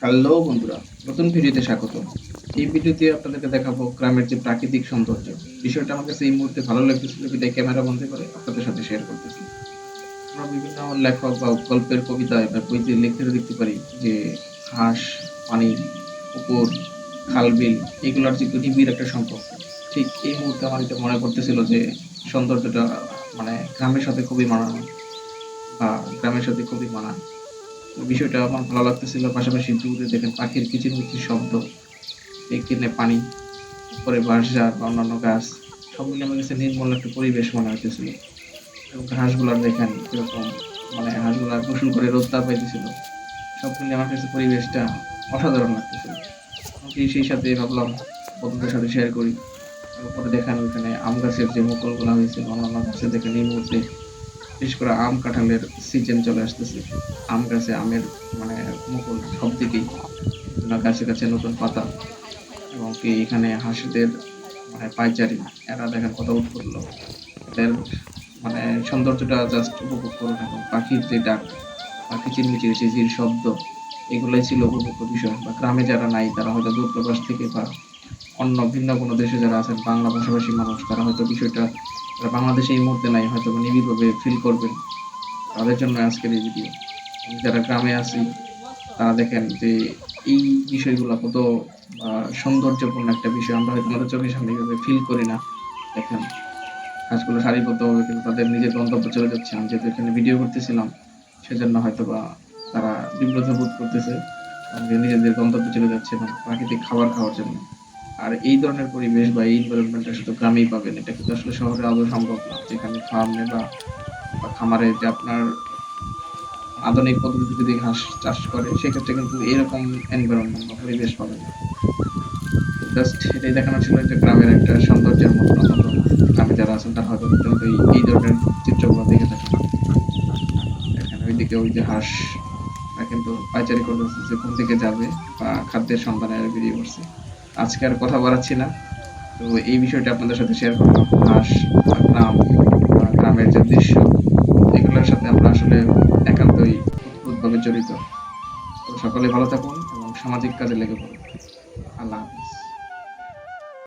Hello বন্ধুরা, নতুন ভিডিওতে স্বাগত। এই ভিডিওতে আপনাদেরকে দেখাবো গ্রামের যে প্রাকৃতিক সৌন্দর্য। বিষয়টা আমার কাছে এই মুহূর্তে ভালো লাগতেছিল বিদায় ক্যামেরা বন্ধ করে আপনাদের সাথে শেয়ার করতেছি। আমরা বিভিন্ন লেখক বা গল্পের কবিতায় বা বইতে লিখতে দেখতে পারি যে ঘাস পানি পুকুর খাল বিল এগুলোর যে নিবিড় একটা সম্পর্ক ঠিক এই মুহূর্তে আমার এটা মনে করতেছিল যে সৌন্দর্যটা মানে গ্রামের সাথে খুবই মানানো বা গ্রামের সাথে খুবই মানানো বিষয়টা আমার ভালো লাগতেছিল, পাশাপাশি দূরে দেখেন পাখির কিচিরমিচির শব্দ এখানে পানি, উপরে বাঁশঝাড় বা অন্যান্য গাছ, সব মিলে আমার কাছে নির্মল একটা পরিবেশ মনে হইতেছিল। এবং হাঁসগুলার দেখেন কীরকম মানে হাঁসগুলা গোসল করে রোদ তাপ পাইতেছিল, সব মিলে আমার কাছে পরিবেশটা অসাধারণ লাগতেছিল। সেই সাথে ভাবলাম, বন্ধুদের সাথে শেয়ার করি। তারপরে দেখেন ওইখানে আম গাছের যে মুকুলগুলো হয়েছে, অন্যান্য গাছে দেখেন এই মুহূর্তে বিশেষ করে আম কাঁঠালের সিজন চলে আসতেছে। আম গাছে আমের মানে মুকুল সব দিকেই। গাছে গাছে নতুন পাতা। এবং কি এখানে হাঁসদের মানে পাইচারি এরা দেখেন কত উৎফুল্ল। এদের মানে সৌন্দর্যটা জাস্ট উপভোগ করুন এবং পাখির যে ডাক পাখি চিরমিচির চিজির শব্দ, এগুলোই ছিল উপভোগ্য বিষয়। বা গ্রামে যারা নাই, তারা হয়তো দূরপ্রবাস থেকে বা অন্য ভিন্ন কোনো দেশে যারা আছেন, বাংলা ভাষাভাষী মানুষ, তারা হয়তো বিষয়টা যারা বাংলাদেশে এই মুহূর্তে নাই হয়তো নিবিড়ভাবে ফিল করবেন। তাদের জন্য আজকের এই ভিডিও যারা গ্রামে আছি, তারা দেখেন যে এই বিষয়গুলো কত সৌন্দর্যপূর্ণ একটা বিষয়। আমরা হয়তো আমাদের চোখের সামনে এইভাবে ফিল করি না। দেখেন, কাজগুলো সারিবদ্ধভাবে কিন্তু তাদের নিজের গন্তব্য চলে যাচ্ছে। আমি যেহেতু এখানে ভিডিও করতেছিলাম, সেজন্য হয়তো বা তারা বিব্রত বোধ করতেছে। নিজেদের গন্তব্যে চলে যাচ্ছে এবং প্রাকৃতিক খাবার খাওয়ার জন্য। আর এই ধরনের পরিবেশ বা এই এনভায়রনমেন্টটা শুধু গ্রামেই পাবেন। এটা কিন্তু আসলে শহরে আদৌ সম্ভব না। যেখানে ফার্মে বা খামারে যে আপনার আধুনিক পদ্ধতিতে যদি ঘাস চাষ করে, সেক্ষেত্রে কিন্তু এরকম এনভায়রনমেন্ট বা পরিবেশ পাবেন জাস্ট এটাই দেখানো ছিল যে গ্রামের একটা সৌন্দর্যের মতো গ্রামে যারা আছেন, তারা হয়তো এই এই ধরনের চিত্রগুলো দেখে থাকেন এখানে ওইদিকে ওই যে হাঁস কিন্তু পাইচারি করতেছে যে কোন দিকে যাবে বা খাদ্যের সন্ধানে বেরিয়ে পড়ছে। আজকে আর কথা বাড়াচ্ছি না। তো এই বিষয়টা আপনাদের সাথে শেয়ার করলাম। হাঁস গ্রাম গ্রামের যে দৃশ্য, এগুলোর সাথে আমরা আসলে একান্তই উদ্ভাবে জড়িত। তো সকলে ভালো থাকুন এবং সামাজিক কাজে লেগে পড়ুন। আল্লাহ হাফেজ।